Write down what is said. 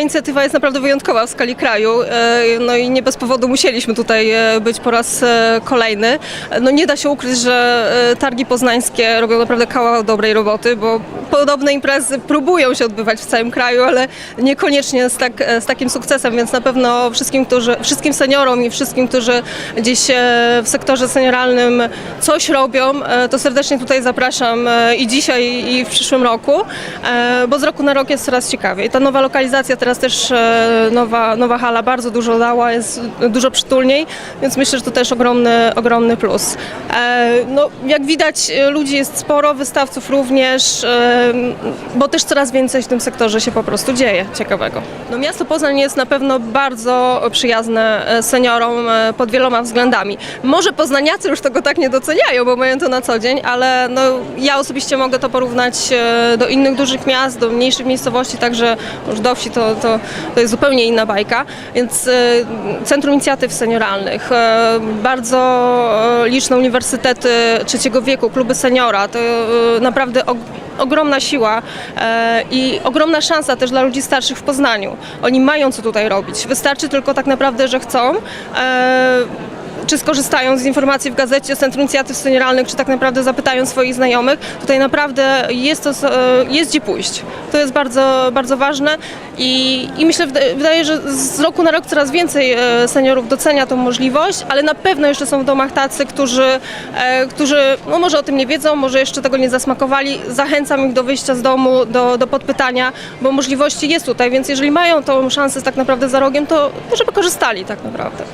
inicjatywa jest naprawdę wyjątkowa w skali kraju. E, No i nie bez powodu musieliśmy tutaj e, być po raz e, kolejny. No nie da się ukryć, że targi poznańskie robią naprawdę kawał dobrej roboty, bo podobne imprezy próbują się odbywać w całym kraju, ale niekoniecznie z, tak, z takim sukcesem, więc na pewno wszystkim, którzy, wszystkim seniorom i wszystkim, którzy gdzieś w sektorze senioralnym coś robią, to serdecznie tutaj zapraszam i dzisiaj i w przyszłym roku, bo z roku na rok jest coraz ciekawiej. Ta nowa lokalizacja, teraz też e, nowa, nowa hala bardzo dużo dała, jest dużo przytulniej, więc myślę, że to też ogromny, ogromny plus. E, No, jak widać e, ludzi jest sporo, wystawców również, bo też coraz więcej w tym sektorze się po prostu dzieje ciekawego. No, miasto Poznań jest na pewno bardzo przyjazne seniorom pod wieloma względami. Może poznaniacy już tego tak nie doceniają, bo mają to na co dzień, ale no, ja osobiście mogę to porównać do innych dużych miast, do mniejszych miejscowości, także już do wsi to, to, to jest zupełnie inna bajka. Więc e, Centrum Inicjatyw Senioralnych, e, bardzo e, liczne uniwersytety trzeciego wieku, kluby seniora, to naprawdę og- ogromna siła i ogromna szansa też dla ludzi starszych w Poznaniu. Oni mają co tutaj robić. Wystarczy tylko tak naprawdę, że chcą. Czy skorzystają z informacji w gazecie z Centrum Inicjatyw Senioralnych, czy tak naprawdę zapytają swoich znajomych. Tutaj naprawdę jest, to, e, jest gdzie pójść. To jest bardzo, bardzo ważne i, i myślę, wyda- wydaje, że z roku na rok coraz więcej e, seniorów docenia tą możliwość, ale na pewno jeszcze są w domach tacy, którzy, e, którzy no może o tym nie wiedzą, może jeszcze tego nie zasmakowali. Zachęcam ich do wyjścia z domu, do, do podpytania, bo możliwości jest tutaj, więc jeżeli mają tą szansę tak naprawdę za rogiem, to żeby korzystali tak naprawdę.